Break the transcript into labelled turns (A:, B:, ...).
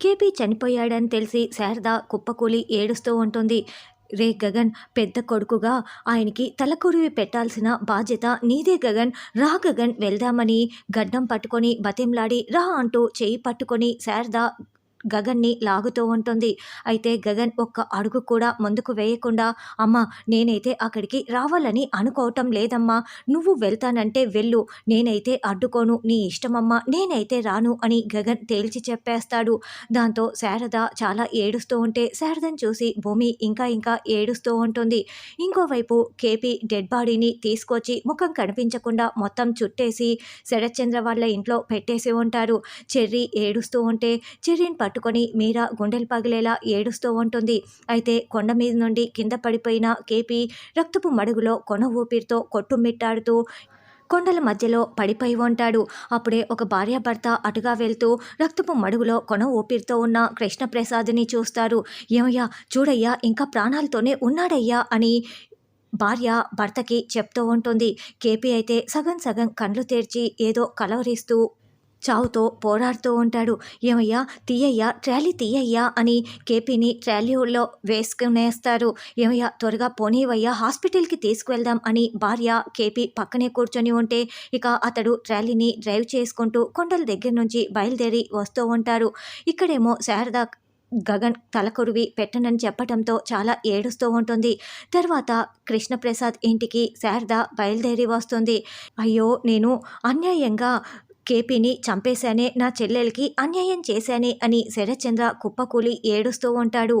A: KP చనిపోయాడని తెలిసి శారద కుప్పకూలి ఏడుస్తూ ఉంటుంది. రే గగన్ పెద్ద కొడుకుగా ఆయనకి తలకొరివి పెట్టాల్సిన బాధ్యత నీదే గగన్. రా గగన్ వెళ్దామని గడ్డం పట్టుకొని బతింలాడి రా అంటూ చేయి పట్టుకొని శారద గగన్ని లాగుతూ ఉంటుంది. అయితే గగన్ ఒక్క అడుగు కూడా ముందుకు వేయకుండా అమ్మ నేనైతే అక్కడికి రావాలని అనుకోవటం లేదమ్మా. నువ్వు వెళ్తానంటే వెళ్ళు. నేనైతే అడ్డుకోను. నీ ఇష్టమమ్మా. నేనైతే రాను అని గగన్ తేల్చి చెప్పేస్తాడు. దాంతో శారద చాలా ఏడుస్తూ ఉంటే శారదను చూసి భూమి ఇంకా ఇంకా ఏడుస్తూ ఉంటుంది. ఇంకోవైపు కేపీ డెడ్ బాడీని తీసుకొచ్చి ముఖం కనిపించకుండా మొత్తం చుట్టేసి శరత్చంద్ర వాళ్ళ ఇంట్లో పెట్టేసి ఉంటారు. చెర్రీ ఏడుస్తూ ఉంటే చెర్రీని పట్టుకొని మీరా గుండెలు పగిలేలా ఏడుస్తూ ఉంటుంది. అయితే కొండ మీద నుండి కింద పడిపోయిన కేపీ రక్తపు మడుగులో కొన ఊపిరితో కొట్టుమిట్టాడుతూ కొండల మధ్యలో పడిపోయి ఉంటాడు. అప్పుడే ఒక భార్యాభర్త అటుగా వెళ్తూ రక్తపు మడుగులో కొన ఊపిరితో ఉన్న కృష్ణప్రసాద్ని చూస్తారు. ఏమయ్యా చూడయ్యా ఇంకా ప్రాణాలతోనే ఉన్నాడయ్యా అని భార్య భర్తకి చెప్తూ ఉంటుంది. కేపీ అయితే సగం సగం కళ్ళు తెరిచి ఏదో కలవరిస్తూ చావుతో పోరాడుతూ ఉంటాడు. ఏమయ్యా? తీయయ్యా ట్రాలీ తీయయ్యా అని కేపీని ట్రాలీలో వేసుకునేస్తారు. ఏమయ్యా? త్వరగా పోనీవయ్యా హాస్పిటల్కి తీసుకువెళ్దాం అని భార్య కేపీ పక్కనే కూర్చొని ఉంటే ఇక అతడు ట్రాలీని డ్రైవ్ చేసుకుంటూ కొండల దగ్గర నుంచి బయలుదేరి వస్తూ ఉంటారు ఇక్కడేమో శారద గగన్ తలకొరివి పెట్టనని చెప్పడంతో చాలా ఏడుస్తూ ఉంటుంది. తర్వాత కృష్ణప్రసాద్ ఇంటికి శారద బయలుదేరి వస్తుంది. అయ్యో నేను అన్యాయంగా కేపీని చంపేశానే నా చెల్లెలకి అన్యాయం చేశానే అని శరత్చంద్ర కుప్పకూలి ఏడుస్తూ ఉంటాడు.